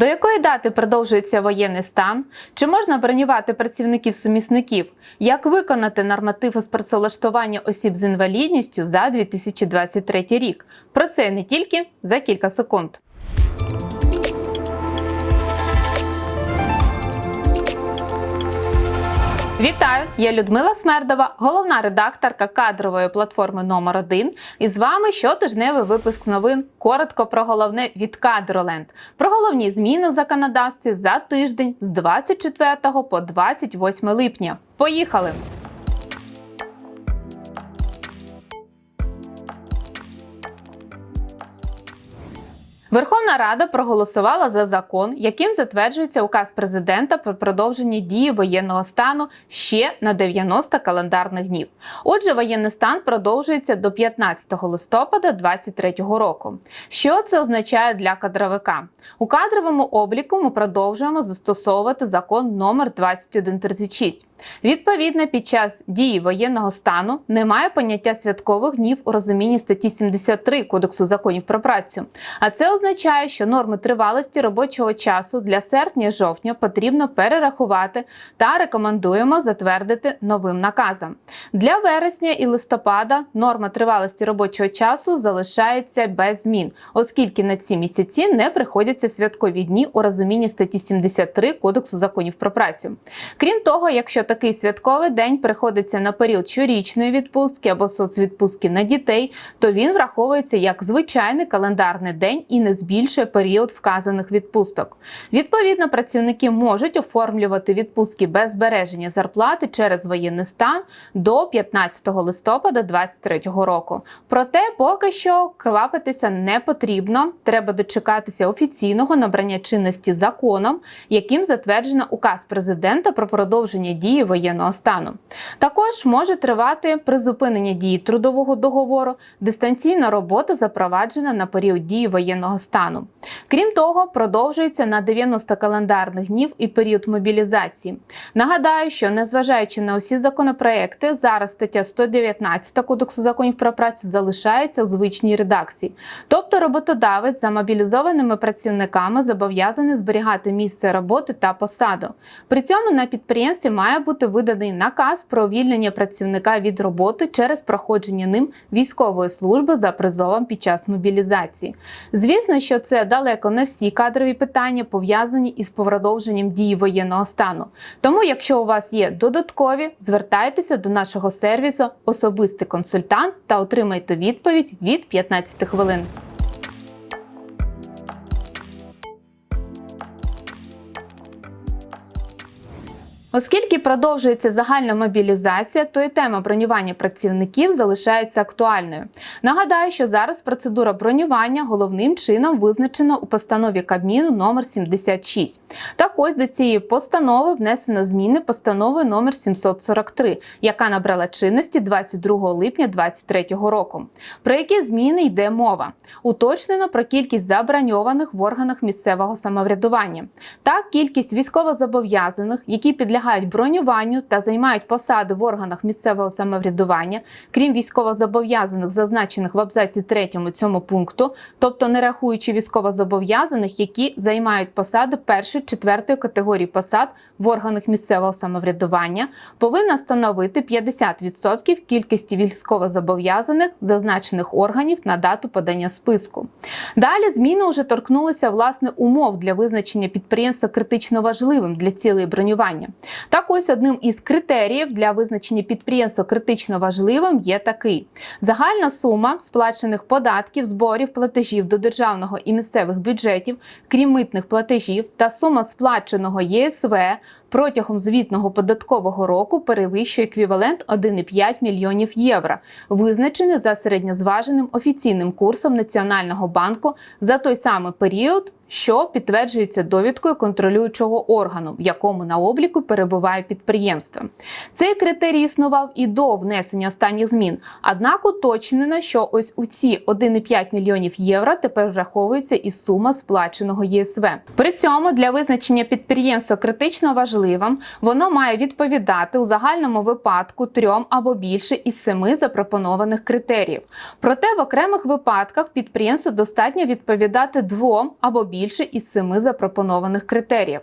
До якої дати продовжується воєнний стан? Чи можна бронювати працівників-сумісників? Як виконати норматив з працевлаштування осіб з інвалідністю за 2023 рік? Про це не тільки за кілька секунд. Вітаю! Я Людмила Смердова, головна редакторка кадрової платформи номер 1 І з вами щотижневий випуск новин. Коротко про головне від Кадроленд. Про головні зміни в законодавстві за тиждень з 24 по 28 липня. Поїхали! Верховна Рада проголосувала за закон, яким затверджується указ президента про продовження дії воєнного стану ще на 90 календарних днів. Отже, воєнний стан продовжується до 15 листопада 2023 року. Що це означає для кадровика? У кадровому обліку ми продовжуємо застосовувати закон номер 2136. Відповідно, під час дії воєнного стану немає поняття святкових днів у розумінні статті 73 Кодексу законів про працю. А це означає, що норми тривалості робочого часу для серпня-жовтня потрібно перерахувати та рекомендуємо затвердити новим наказом. Для вересня і листопада норма тривалості робочого часу залишається без змін, оскільки на ці місяці не приходяться святкові дні у розумінні статті 73 Кодексу законів про працю. Крім того, якщо такий святковий день приходиться на період щорічної відпустки або соцвідпустки на дітей, то він враховується як звичайний календарний день і не збільшує період вказаних відпусток. Відповідно, працівники можуть оформлювати відпустки без збереження зарплати через воєнний стан до 15 листопада 2023 року. Проте поки що квапитися не потрібно. Треба дочекатися офіційного набрання чинності законом, яким затверджено указ президента про продовження дії воєнного стану. Також може тривати призупинення дії трудового договору, дистанційна робота запроваджена на період дії воєнного стану. Крім того, продовжується на 90 календарних днів і період мобілізації. Нагадаю, що незважаючи на усі законопроекти, зараз стаття 119 Кодексу законів про працю залишається у звичній редакції. Тобто роботодавець за мобілізованими працівниками зобов'язаний зберігати місце роботи та посаду. При цьому на підприємстві має бути виданий наказ про увільнення працівника від роботи через проходження ним військової служби за призовом під час мобілізації. Звісно, що це далеко не всі кадрові питання пов'язані із продовженням дії воєнного стану. Тому, якщо у вас є додаткові, звертайтеся до нашого сервісу Особистий консультант та отримайте відповідь від 15 хвилин. Оскільки продовжується загальна мобілізація, то і тема бронювання працівників залишається актуальною. Нагадаю, що зараз процедура бронювання головним чином визначена у постанові Кабміну номер 76. Так ось до цієї постанови внесено зміни постанови номер 743, яка набрала чинності 22 липня 2023 року. Про які зміни йде мова? Уточнено про кількість заброньованих в органах місцевого самоврядування та кількість військовозобов'язаних, які підлягають підлягають бронюванню та займають посади в органах місцевого самоврядування, крім військовозобов'язаних, зазначених в абзаці 3 цьому пункту, тобто не рахуючи військовозобов'язаних, які займають посади першої четвертої категорії посад в органах місцевого самоврядування, повинна становити 50% кількості військовозобов'язаних зазначених органів на дату подання списку. Далі зміни вже торкнулися власне умов для визначення підприємства критично важливим для цілей бронювання. Так ось одним із критеріїв для визначення підприємства критично важливим є такий: загальна сума сплачених податків, зборів, платежів до державного і місцевих бюджетів, крім митних платежів, та сума сплаченого ЄСВ. Протягом звітного податкового року перевищує еквівалент 1,5 мільйонів євро, визначений за середньозваженим офіційним курсом Національного банку за той самий період що підтверджується довідкою контролюючого органу, в якому на обліку перебуває підприємство. Цей критерій існував і до внесення останніх змін. Однак уточнено, що ось у ці 1,5 мільйонів євро тепер враховується і сума сплаченого ЄСВ. При цьому для визначення підприємства критично важливим воно має відповідати у загальному випадку трьом або більше із семи запропонованих критеріїв. Проте в окремих випадках підприємству достатньо відповідати двом або більше більше із семи запропонованих критеріїв.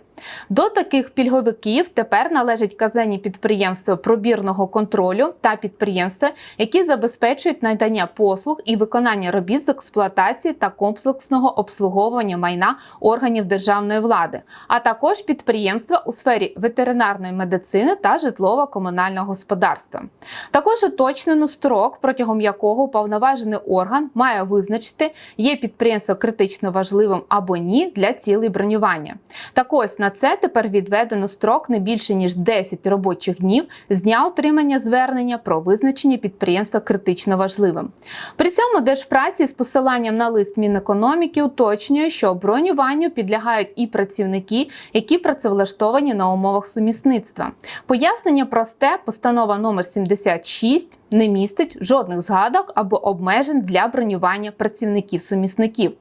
До таких пільговиків тепер належать казенні підприємства пробірного контролю та підприємства, які забезпечують надання послуг і виконання робіт з експлуатації та комплексного обслуговування майна органів державної влади, а також підприємства у сфері ветеринарної медицини та житлово-комунального господарства. Також уточнено строк, протягом якого уповноважений орган має визначити, є підприємство критично важливим або ні для цілей бронювання. Так ось на це тепер відведено строк не більше ніж 10 робочих днів з дня отримання звернення про визначення підприємства критично важливим. При цьому Держпраці з посиланням на лист Мінекономіки уточнює, що бронюванню підлягають і працівники, які працевлаштовані на умовах сумісництва. Пояснення просте, постанова номер 76 не містить жодних згадок або обмежень для бронювання працівників-сумісників.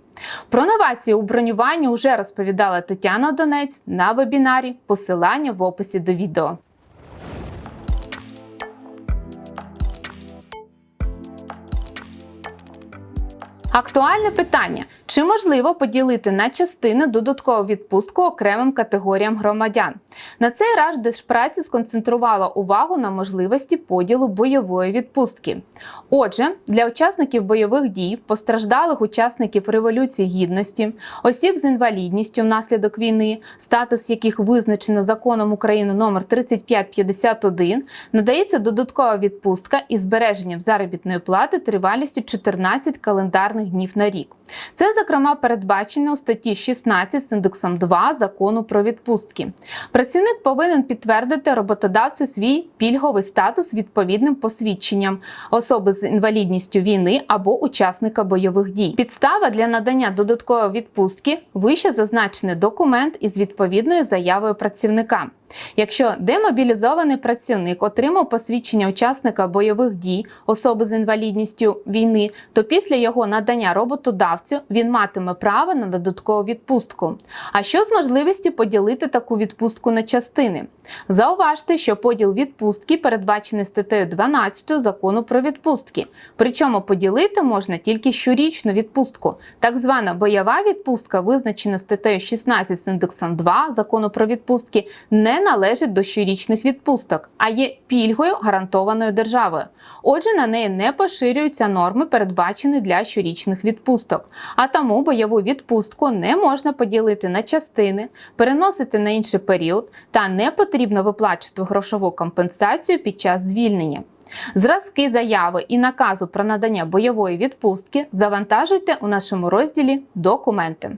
Про новації у бронюванні вже розповідала Тетяна Донець на вебінарі. Посилання в описі до відео. Актуальне питання: чи можливо поділити на частини додаткову відпустку окремим категоріям громадян? На цей раз Держпраці сконцентрувала увагу на можливості поділу бойової відпустки. Отже, для учасників бойових дій, постраждалих учасників Революції Гідності, осіб з інвалідністю внаслідок війни, статус яких визначено законом України номер 3551, надається додаткова відпустка із збереженням заробітної плати тривалістю 14 календарних днів на рік. Це, зокрема, передбачено у статті 16 з індексом 2 закону про відпустки. Працівник повинен підтвердити роботодавцю свій пільговий статус відповідним посвідченням особи з інвалідністю війни або учасника бойових дій. Підстава для надання додаткової відпустки вище зазначений документ із відповідною заявою працівника. Якщо демобілізований працівник отримав посвідчення учасника бойових дій, особи з інвалідністю війни, то після його надання роботодавцю він матиме право на додаткову відпустку. А що з можливістю поділити таку відпустку на частини? Зауважте, що поділ відпустки передбачений статтею 12 закону про відпустки. Причому поділити можна тільки щорічну відпустку. Так звана бойова відпустка, визначена статтею 16 з індексом 2 закону про відпустки, не належить до щорічних відпусток, а є пільгою гарантованою державою. Отже, на неї не поширюються норми, передбачені для щорічних відпусток. А тому бойову відпустку не можна поділити на частини, переносити на інший період та не потрібно виплачувати грошову компенсацію під час звільнення. Зразки заяви і наказу про надання бойової відпустки завантажуйте у нашому розділі Документи.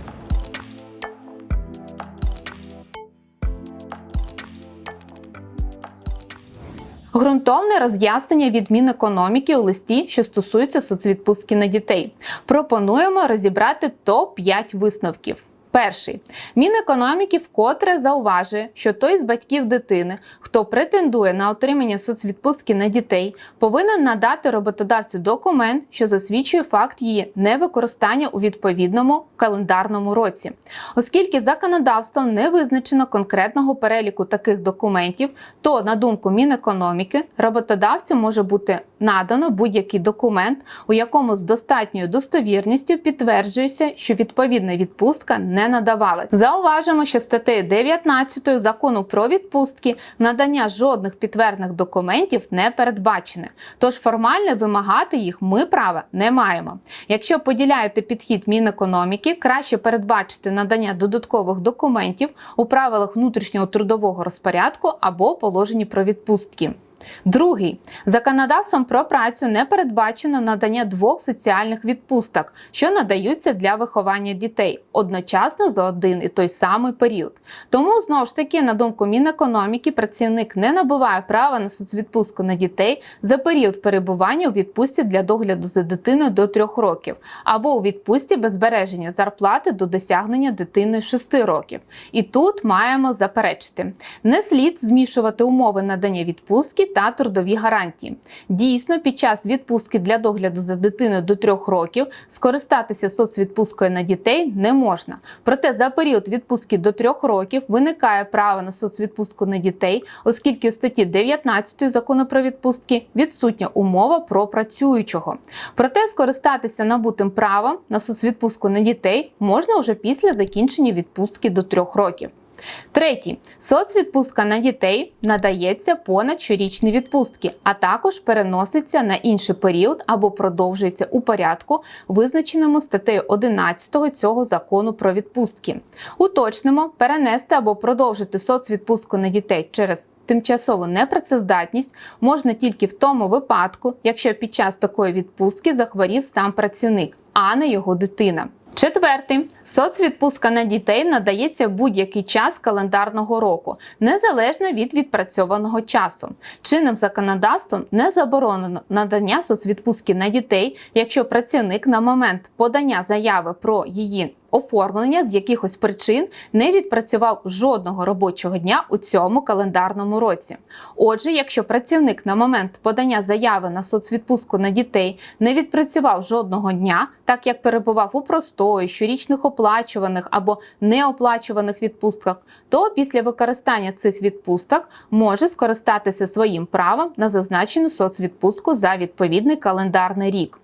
Ґрунтовне роз'яснення від Мінекономіки у листі, що стосується соцвідпустки на дітей. Пропонуємо розібрати топ-5 висновків. Перший. Мінекономіки вкотре зауважує, що той з батьків дитини, хто претендує на отримання соцвідпустки на дітей, повинен надати роботодавцю документ, що засвідчує факт її невикористання у відповідному календарному році, оскільки законодавством не визначено конкретного переліку таких документів, то на думку Мінекономіки роботодавцю може бути надано будь-який документ, у якому з достатньою достовірністю підтверджується, що відповідна відпустка не надавалась. Зауважимо, що статтею 19 закону про відпустки надання жодних підтвердних документів не передбачене. Тож формально вимагати їх ми права не маємо. Якщо поділяєте підхід Мінекономіки, краще передбачити надання додаткових документів у правилах внутрішнього трудового розпорядку або положенні про відпустки. Другий законодавством про працю не передбачено надання двох соціальних відпусток, що надаються для виховання дітей одночасно за один і той самий період. Тому знову ж таки, на думку Мінекономіки, працівник не набуває права на соцвідпустку на дітей за період перебування у відпустці для догляду за дитиною до трьох років, або у відпустці без збереження зарплати до досягнення дитиною 6 років. І тут маємо заперечити: не слід змішувати умови надання відпустки та трудові гарантії. Дійсно, під час відпустки для догляду за дитиною до трьох років скористатися соцвідпусткою на дітей не можна. Проте за період відпустки до трьох років виникає право на соцвідпустку на дітей, оскільки у статті 19 закону про відпустки відсутня умова про працюючого. Проте скористатися набутим правом на соцвідпустку на дітей можна вже після закінчення відпустки до трьох років. Третій соцвідпустка на дітей надається понад щорічні відпустки, а також переноситься на інший період або продовжується у порядку, визначеному статтею 11 цього закону про відпустки. Уточнимо, перенести або продовжити соцвідпустку на дітей через Тимчасову непрацездатність можна тільки в тому випадку, якщо під час такої відпустки захворів сам працівник, а не його дитина. Четвертий соцвідпустка на дітей надається в будь-який час календарного року, незалежно від відпрацьованого часу. Чинним законодавством не заборонено надання соцвідпустки на дітей, якщо працівник на момент подання заяви про її оформлення з якихось причин не відпрацював жодного робочого дня у цьому календарному році. Отже, якщо працівник на момент подання заяви на соцвідпустку на дітей не відпрацював жодного дня, так як перебував у простої, щорічних оплачуваних або неоплачуваних відпустках, то після використання цих відпусток може скористатися своїм правом на зазначену соцвідпустку за відповідний календарний рік.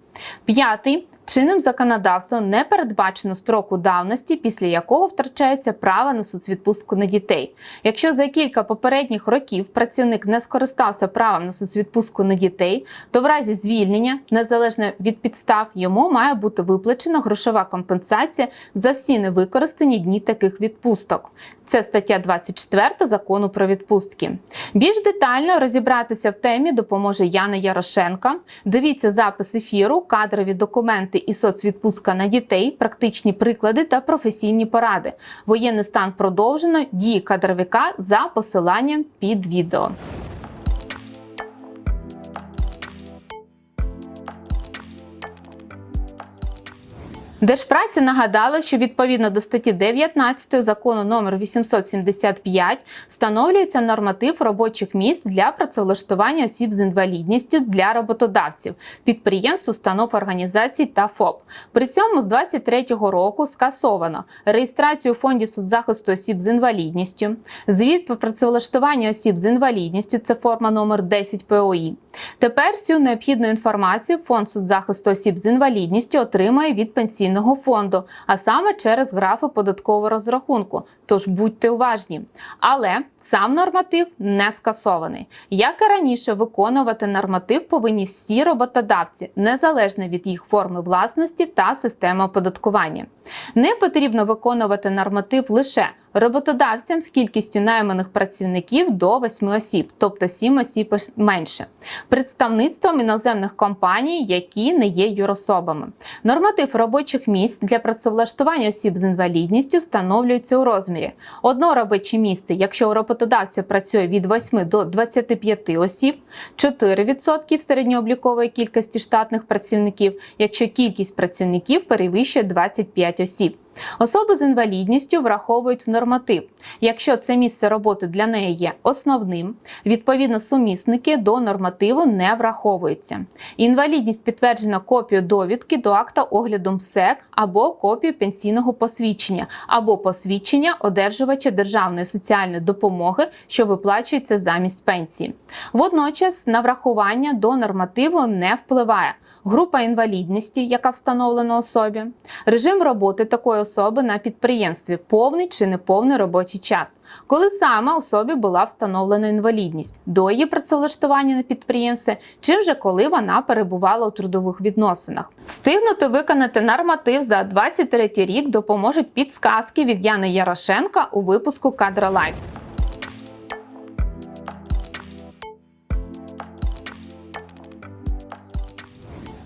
П'ятий Чинним законодавством не передбачено строку давності, після якого втрачається право на соцвідпустку на дітей. Якщо за кілька попередніх років працівник не скористався правом на соцвідпустку на дітей, то в разі звільнення, незалежно від підстав, йому має бути виплачена грошова компенсація за всі невикористані дні таких відпусток. Це стаття 24 закону про відпустки. Більш детально розібратися в темі допоможе Яна Ярошенка. Дивіться запис ефіру, кадрові документи і соцвідпустка на дітей, практичні приклади та професійні поради. Воєнний стан продовжено дії кадровика за посиланням під відео. Держпраця нагадала, що відповідно до статті 19 закону номер 875 встановлюється норматив робочих місць для працевлаштування осіб з інвалідністю для роботодавців, підприємств, установ організацій та ФОП. При цьому з 2023 року скасовано реєстрацію у фонді соцзахисту осіб з інвалідністю, звіт про працевлаштування осіб з інвалідністю це форма номер 10 ПОІ. Тепер цю необхідну інформацію фонд соцзахисту осіб з інвалідністю отримає від пенсійного пенсійного фонду, а саме через графи податкового розрахунку. Тож будьте уважні. Але сам норматив не скасований. Як і раніше, виконувати норматив повинні всі роботодавці, незалежно від їх форми власності та системи оподаткування. Не потрібно виконувати норматив лише роботодавцям з кількістю найманих працівників до 8 осіб, тобто 7 осіб менше, представництвом іноземних компаній, які не є юрособами. Норматив робочих місць для працевлаштування осіб з інвалідністю встановлюється у розмірі одно робоче місце, якщо у роботодавця працює від 8 до 25 осіб, 4% середньооблікової кількості штатних працівників, якщо кількість працівників перевищує 25 осіб. Особи з інвалідністю враховують в норматив, якщо це місце роботи для неї є основним, відповідно сумісники до нормативу не враховуються. Інвалідність підтверджена копію довідки до акта огляду МСЕК або копію пенсійного посвідчення, або посвідчення одержувача державної соціальної допомоги, що виплачується замість пенсії. Водночас на врахування до нормативу не впливає група інвалідності, яка встановлена особі, режим роботи такої особи на підприємстві, повний чи неповний робочий час, коли саме особі була встановлена інвалідність до її працевлаштування на підприємстві, чи вже коли вона перебувала у трудових відносинах. Встигнути виконати норматив за 23 рік допоможуть підсказки від Яни Ярошенка у випуску Кадра Лайф.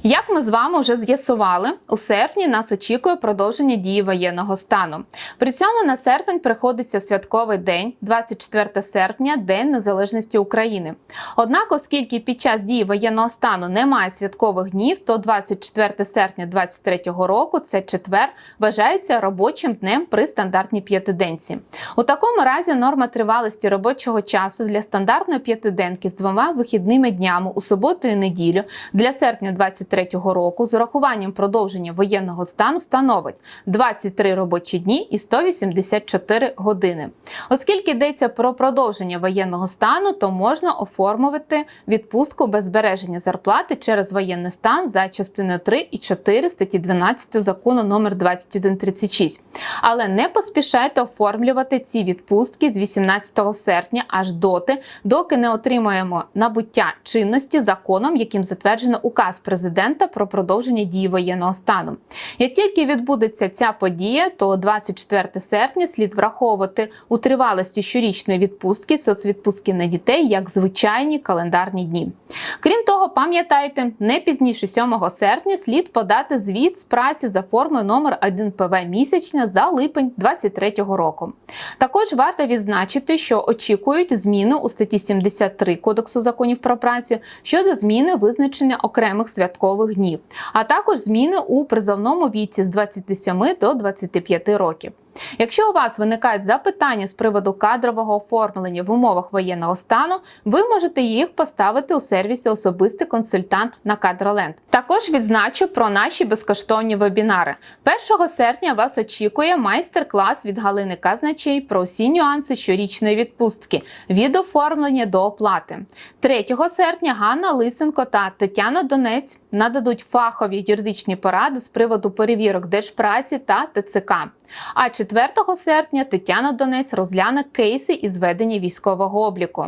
Як ми з вами вже з'ясували, у серпні нас очікує продовження дії воєнного стану. При цьому на серпень приходиться святковий день, 24 серпня, День Незалежності України. Однак, оскільки під час дії воєнного стану немає святкових днів, то 24 серпня 2023 року, це четвер, вважається робочим днем при стандартній п'ятиденці. У такому разі норма тривалості робочого часу для стандартної п'ятиденки з двома вихідними днями у суботу і неділю для серпня 23 року з урахуванням продовження воєнного стану становить 23 робочі дні і 184 години. Оскільки йдеться про продовження воєнного стану, то можна оформувати відпустку без збереження зарплати через воєнний стан за частиною 3 і 4 статті 12 закону номер 2136. Але не поспішайте оформлювати ці відпустки з 18 серпня аж доти, доки не отримаємо набуття чинності законом, яким затверджено указ президента про продовження дії воєнного стану. Як тільки відбудеться ця подія, то 24 серпня слід враховувати у тривалості щорічної відпустки соцвідпустки на дітей як звичайні календарні дні. Крім того, пам'ятайте, не пізніше 7 серпня слід подати звіт з праці за формою номер 1 ПВ місячня за липень 2023 року. Також варто відзначити, що очікують зміни у статті 73 Кодексу законів про працю щодо зміни визначення окремих святкових днів, а також зміни у призовному віці з 27 до 25 років. Якщо у вас виникають запитання з приводу кадрового оформлення в умовах воєнного стану, ви можете їх поставити у сервісі Особистий консультант на Кадроленд. Також відзначу про наші безкоштовні вебінари. 1 серпня вас очікує майстер-клас від Галини Казначей про усі нюанси щорічної відпустки від оформлення до оплати. 3 серпня Ганна Лисенко та Тетяна Донець нададуть фахові юридичні поради з приводу перевірок держпраці та ТЦК. А 4 серпня Тетяна Донець розгляне кейси із ведення військового обліку.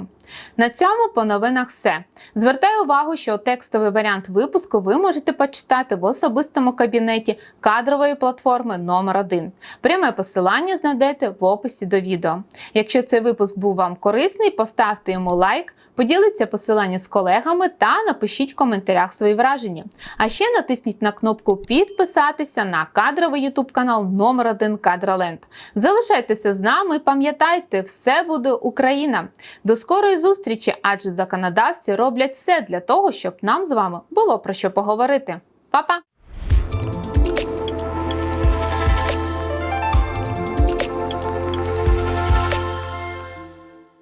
На цьому по новинах все. Звертаю увагу, що текстовий варіант випуску ви можете почитати в особистому кабінеті кадрової платформи номер 1 Пряме посилання знайдете в описі до відео. Якщо цей випуск був вам корисний, поставте йому лайк, поділіться посилання з колегами та напишіть в коментарях свої враження. А ще натисніть на кнопку підписатися на кадровий ютуб канал номер 1 Кадроленд. Залишайтеся з нами, пам'ятайте, все буде Україна. До скорої зустрічі, адже законодавці роблять все для того, щоб нам з вами було про що поговорити. Па-па!